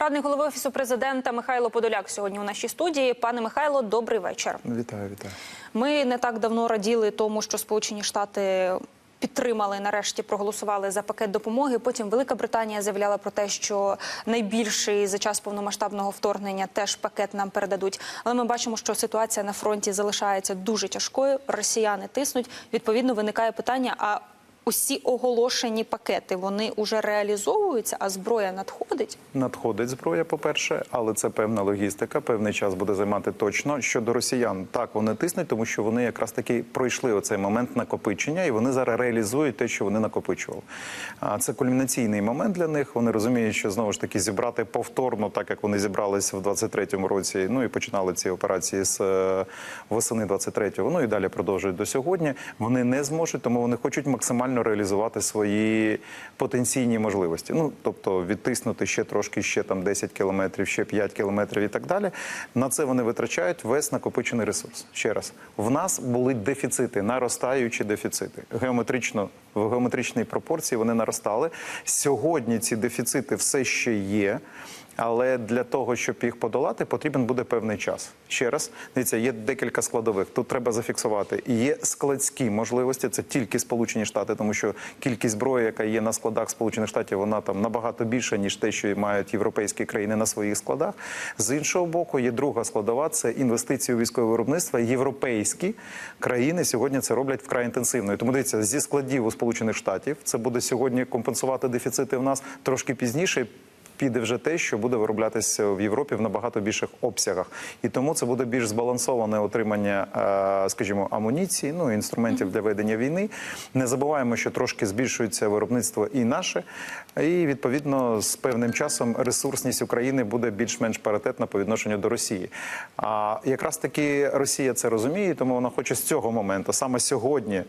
Радник голови офісу президента Михайло Подоляк сьогодні у нашій студії. Пане Михайло, добрий вечір. Вітаю, вітаю. Ми не так давно раділи тому, що Сполучені Штати. Підтримали нарешті, проголосували за пакет допомоги. Потім Велика Британія заявляла про те, що найбільший за час повномасштабного вторгнення теж пакет нам передадуть. Але ми бачимо, що ситуація на фронті залишається дуже тяжкою. Росіяни тиснуть. Відповідно, виникає питання: а усі оголошені пакети вони вже реалізовуються, а зброя надходить. Надходить зброя, по-перше, але це певна логістика, певний час буде займати точно. Щодо росіян, так вони тиснуть, тому що вони якраз таки пройшли оцей момент накопичення, і вони зараз реалізують те, що вони накопичували. А це кульмінаційний момент для них. Вони розуміють, що знову ж таки зібрати повторно, так як вони зібралися в 23-му році. Ну і починали ці операції з е, восени 23-го, Ну і далі продовжують до сьогодні. Вони не зможуть, тому вони хочуть максимально реалізувати свої потенційні можливості. Ну тобто відтиснути ще трошки, ще там 10 кілометрів, ще 5 кілометрів і так далі. На це вони витрачають весь накопичений ресурс. Ще раз, в нас були дефіцити, наростаючі дефіцити. Геометрично в геометричній пропорції вони наростали. Сьогодні ці дефіцити все ще є. Але для того, щоб їх подолати, потрібен буде певний час. Ще раз, дивіться, є декілька складових. Тут треба зафіксувати. Є складські можливості. Це тільки Сполучені Штати, тому що кількість зброї, яка є на складах Сполучених Штатів, вона там набагато більша ніж те, що мають європейські країни на своїх складах. З іншого боку, є друга складова це інвестиції у військове виробництво. Європейські країни сьогодні це роблять вкрай інтенсивно. І Тому дивіться, зі складів у Сполучених Штатів це буде сьогодні компенсувати дефіцити в нас трошки пізніше піде вже те, що буде вироблятися в Європі в набагато більших обсягах, і тому це буде більш збалансоване отримання, е, скажімо, амуніції, ну інструментів для ведення війни. Не забуваємо, що трошки збільшується виробництво і наше, і відповідно з певним часом ресурсність України буде більш-менш паритетна по відношенню до Росії. А якраз таки Росія це розуміє, тому вона хоче з цього моменту, саме сьогодні.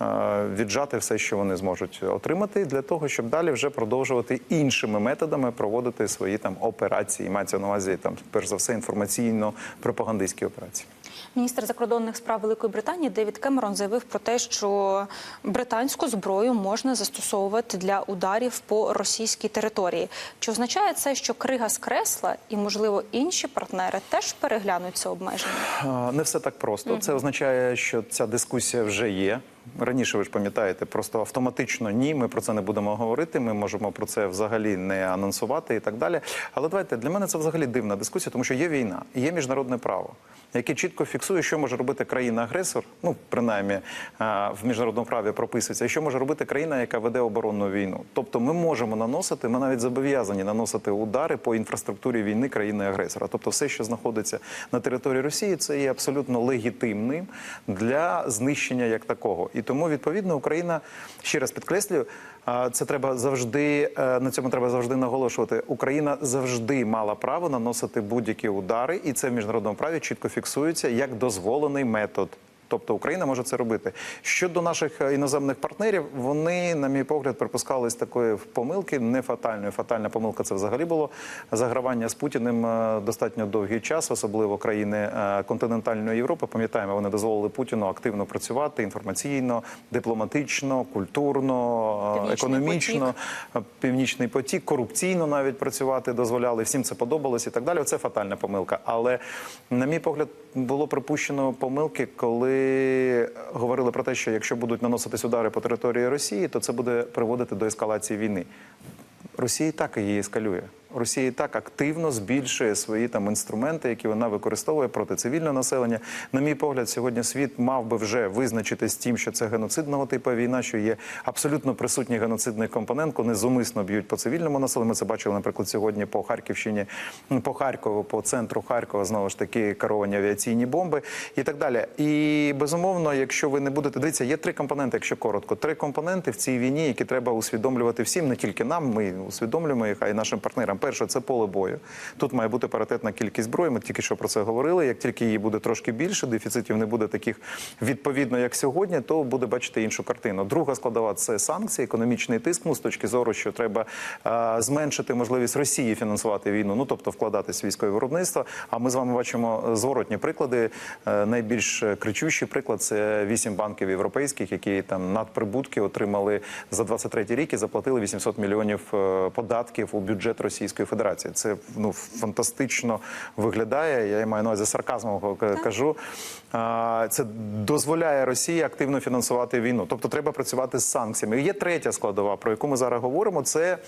Е, Віджати все, що вони зможуть отримати, для того, щоб далі вже продовжувати іншими методами проводити свої там операції. Мається на увазі там, перш за все, інформаційно-пропагандистські операції. Міністр закордонних справ Великої Британії Девід Кемерон заявив про те, що британську зброю можна застосовувати для ударів по російській території. Чи означає це, що крига скресла і, можливо, інші партнери теж переглянуть це обмеження? Не все так просто. Це означає, що ця дискусія вже є. Раніше ви ж пам'ятаєте, просто автоматично ні. Ми про це не будемо говорити. Ми можемо про це взагалі не анонсувати і так далі. Але давайте для мене це взагалі дивна дискусія, тому що є війна і є міжнародне право, яке чітко фіксує, що може робити країна-агресор. Ну принаймні в міжнародному праві прописується, що може робити країна, яка веде оборонну війну. Тобто, ми можемо наносити, ми навіть зобов'язані наносити удари по інфраструктурі війни країни-агресора. Тобто, все, що знаходиться на території Росії, це є абсолютно легітимним для знищення як такого. І тому відповідно Україна ще раз підкреслюю. Це треба завжди е, на цьому треба завжди наголошувати. Україна завжди мала право наносити будь-які удари, і це в міжнародному праві чітко фіксується як дозволений метод. Тобто Україна може це робити. Щодо наших е, іноземних партнерів, вони, на мій погляд, припускались такої помилки, не фатальної. Фатальна помилка це взагалі було загравання з Путіним е, достатньо довгий час, особливо країни е, континентальної Європи. Пам'ятаємо, вони дозволили Путіну активно працювати інформаційно, дипломатично, культурно, Північний економічно, північний потік, корупційно навіть працювати дозволяли. Всім це подобалось і так далі. Це фатальна помилка. Але, на мій погляд, було припущено помилки, коли говорили про те, що якщо будуть наноситись удари по території Росії, то це буде приводити до ескалації війни. Росія так її ескалює. Росія і так активно збільшує свої там інструменти, які вона використовує проти цивільного населення. На мій погляд, сьогодні світ мав би вже визначитись з тим, що це геноцидного типу війна, що є абсолютно присутній геноцидний компонент, коли зумисно б'ють по цивільному населенню. Ми це бачили, наприклад, сьогодні по Харківщині, по Харкову, по центру Харкова знову ж таки керовані авіаційні бомби і так далі. І безумовно, якщо ви не будете дивіться, є три компоненти, якщо коротко, три компоненти в цій війні, які треба усвідомлювати всім, не тільки нам. Ми усвідомлюємо їх, а й нашим партнерам. Перше, це поле бою. Тут має бути паритетна кількість зброї. Ми тільки що про це говорили. Як тільки її буде трошки більше, дефіцитів не буде таких відповідно, як сьогодні, то буде бачити іншу картину. Друга складова це санкції, економічний тиск. Ну з точки зору, що треба е, зменшити можливість Росії фінансувати війну, ну тобто вкладатись в військове виробництво. А ми з вами бачимо зворотні приклади. Е, найбільш кричущий приклад це вісім банків європейських, які там надприбутки отримали за 23 рік і заплатили 800 мільйонів е, податків у бюджет Росії. Російської Федерації. Це ну фантастично виглядає. Я маю на увазі сарказмом кажу. Це дозволяє Росії активно фінансувати війну. Тобто треба працювати з санкціями. І Є третя складова, про яку ми зараз говоримо. Це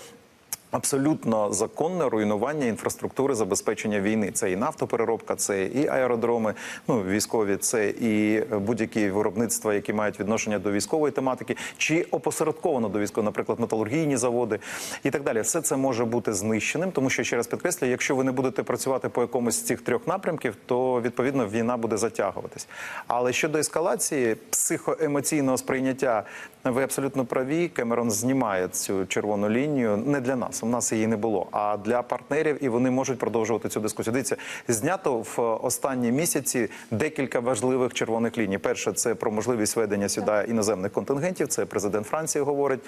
Абсолютно законне руйнування інфраструктури забезпечення війни. Це і нафтопереробка, це і аеродроми, ну військові, це і будь-які виробництва, які мають відношення до військової тематики, чи опосередковано до військової, наприклад, металургійні заводи і так далі. Все це може бути знищеним, тому що ще раз підкреслюю, якщо ви не будете працювати по якомусь з цих трьох напрямків, то відповідно війна буде затягуватись. Але щодо ескалації психоемоційного сприйняття, ви абсолютно праві. Кемерон знімає цю червону лінію не для нас. У нас її не було, а для партнерів, і вони можуть продовжувати цю дискусію. Дивіться, знято в останні місяці декілька важливих червоних ліній. Перше, це про можливість ведення сюди іноземних контингентів. Це президент Франції говорить.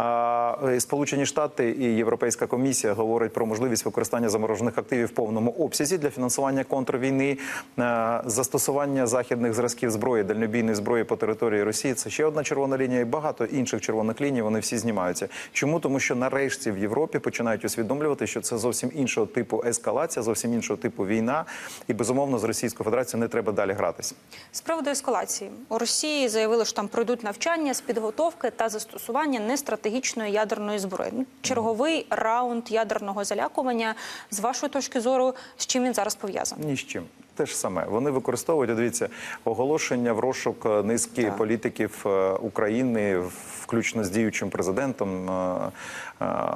Е, Сполучені Штати і Європейська комісія говорять про можливість використання заморожених активів в повному обсязі для фінансування контрвійни, Е, застосування західних зразків зброї, дальнобійної зброї по території Росії. Це ще одна червона лінія, і багато інших червоних ліній. Вони всі знімаються. Чому тому, що нарешті в Європі починають усвідомлювати, що це зовсім іншого типу ескалація, зовсім іншого типу війна, і безумовно з Російською Федерацією не треба далі гратися. З приводу ескалації у Росії заявили, що там пройдуть навчання з підготовки та застосування нестратегічної ядерної зброї. Ну, черговий раунд ядерного залякування. З вашої точки зору, з чим він зараз пов'язаний? Ні з чим. Те ж саме. Вони використовують, дивіться, оголошення в розшук е, низки Так. політиків е, України, включно з діючим президентом е,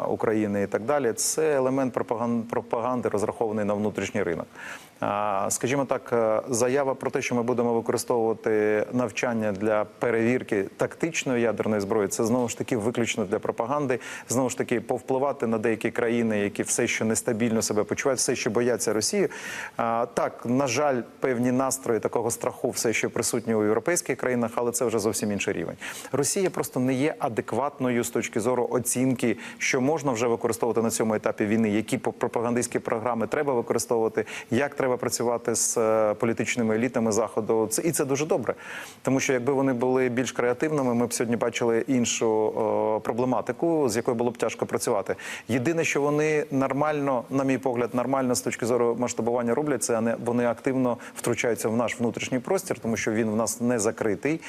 України і так далі. Це елемент пропаган- пропаганди, розрахований на внутрішній ринок. Скажімо так, заява про те, що ми будемо використовувати навчання для перевірки тактичної ядерної зброї, це знову ж таки виключно для пропаганди. Знову ж таки, повпливати на деякі країни, які все ще нестабільно себе почувають, все ще бояться Росії. Так, на жаль, певні настрої такого страху все ще присутні у європейських країнах, але це вже зовсім інший рівень. Росія просто не є адекватною з точки зору оцінки, що можна вже використовувати на цьому етапі війни, які пропагандистські програми треба використовувати, як треба працювати з е, політичними елітами заходу. Це і це дуже добре, тому що якби вони були більш креативними, ми б сьогодні бачили іншу о, проблематику, з якою було б тяжко працювати. Єдине, що вони нормально, на мій погляд, нормально з точки зору масштабування роблять, це вони активно втручаються в наш внутрішній простір, тому що він в нас не закритий.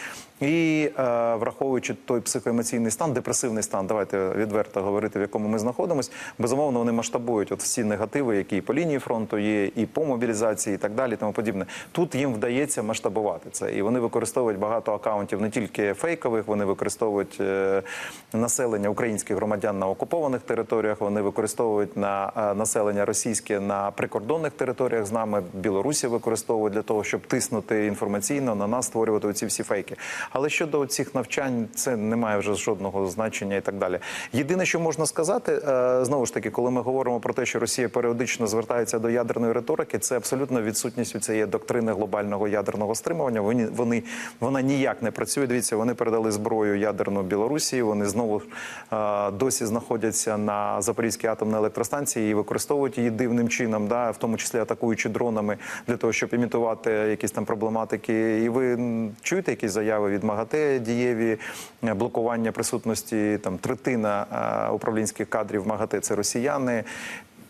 І е, враховуючи той психоемоційний стан, депресивний стан, давайте відверто говорити, в якому ми знаходимося, безумовно, вони масштабують от всі негативи, які і по лінії фронту є, і по мобілізації, і так далі, тому подібне. Тут їм вдається масштабувати це, і вони використовують багато акаунтів не тільки фейкових, вони використовують е, населення українських громадян на окупованих територіях. Вони використовують на е, населення російське на прикордонних територіях з нами. Білорусі використовують для того, щоб тиснути інформаційно на нас, створювати ці всі фейки. Але щодо цих навчань, це не має вже жодного значення і так далі. Єдине, що можна сказати, е, знову ж таки, коли ми говоримо про те, що Росія періодично звертається до ядерної риторики, це абсолютно відсутність у цієї доктрини глобального ядерного стримування. Вони вони вона ніяк не працює. Дивіться, вони передали зброю ядерну Білорусі. Вони знову е, досі знаходяться на Запорізькій атомній електростанції і використовують її дивним чином, да, в тому числі атакуючи дронами для того, щоб імітувати якісь там проблематики. І ви чуєте якісь заяви від МАГАТЕ дієві е, блокування присутності там третина е, управлінських кадрів МАГАТЕ це росіяни.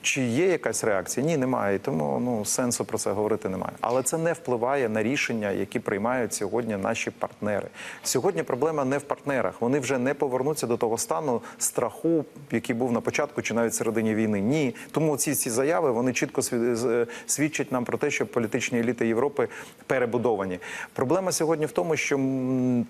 Чи є якась реакція? Ні, немає. Тому ну сенсу про це говорити немає. Але це не впливає на рішення, які приймають сьогодні наші партнери. Сьогодні проблема не в партнерах. Вони вже не повернуться до того стану страху, який був на початку чи навіть середині війни. Ні, тому ці ці заяви вони чітко сві- свідчать нам про те, що політичні еліти Європи перебудовані. Проблема сьогодні в тому, що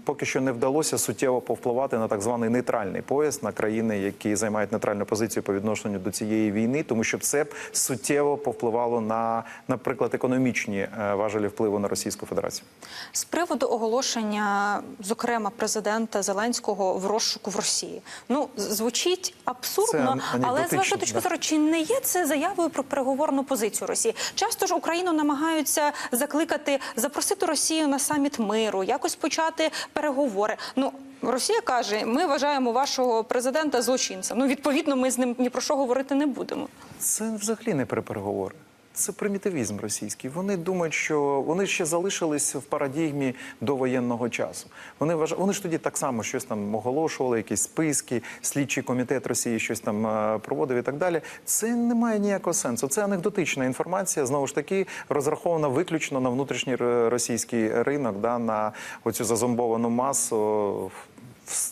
поки що не вдалося суттєво повпливати на так званий нейтральний пояс на країни, які займають нейтральну позицію по відношенню до цієї війни, тому що це б суттєво повпливало на, наприклад, економічні е, важелі впливу на Російську Федерацію. З приводу оголошення, зокрема, президента Зеленського в розшуку в Росії. Ну звучить абсурдно, Це але з вашої точки да. зору, чи не є це заявою про переговорну позицію Росії? Часто ж Україну намагаються закликати запросити Росію на саміт миру, якось почати переговори. Ну. Росія каже, ми вважаємо вашого президента злочинцем. Ну відповідно, ми з ним ні про що говорити не будемо. Це взагалі не про переговори. Це примітивізм російський. Вони думають, що вони ще залишились в парадігмі довоєнного часу. Вони вваж... вони ж тоді так само щось там оголошували, якісь списки, слідчий комітет Росії щось там е, проводив і так далі. Це не має ніякого сенсу. Це анекдотична інформація, знову ж таки, розрахована виключно на внутрішній російський ринок, да, на оцю зазомбовану масу.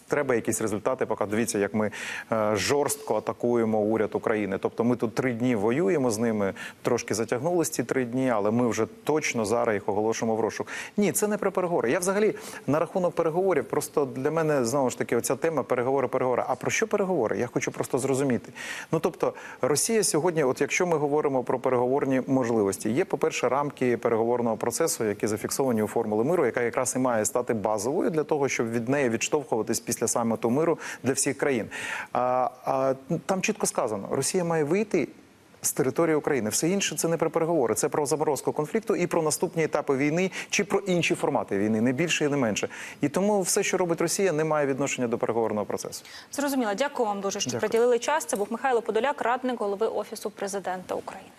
Треба якісь результати. Поки дивіться, як ми е, жорстко атакуємо уряд України. Тобто, ми тут три дні воюємо з ними. Трошки затягнулись ці три дні, але ми вже точно зараз їх оголошуємо в розшук. Ні, це не про переговори. Я взагалі на рахунок переговорів. Просто для мене знову ж таки оця тема переговори, переговори. А про що переговори? Я хочу просто зрозуміти. Ну тобто, Росія сьогодні, от якщо ми говоримо про переговорні можливості, є, по-перше, рамки переговорного процесу, які зафіксовані у формули миру, яка якраз і має стати базовою для того, щоб від неї відштовхуватись після саміту миру для всіх країн. А, а там чітко сказано, Росія має вийти. З території України все інше це не про переговори, це про заморозку конфлікту і про наступні етапи війни чи про інші формати війни, не більше і не менше. І тому все, що робить Росія, не має відношення до переговорного процесу. Зрозуміло. Дякую вам дуже, що Дякую. приділили час. Це був Михайло Подоляк, радник голови офісу президента України.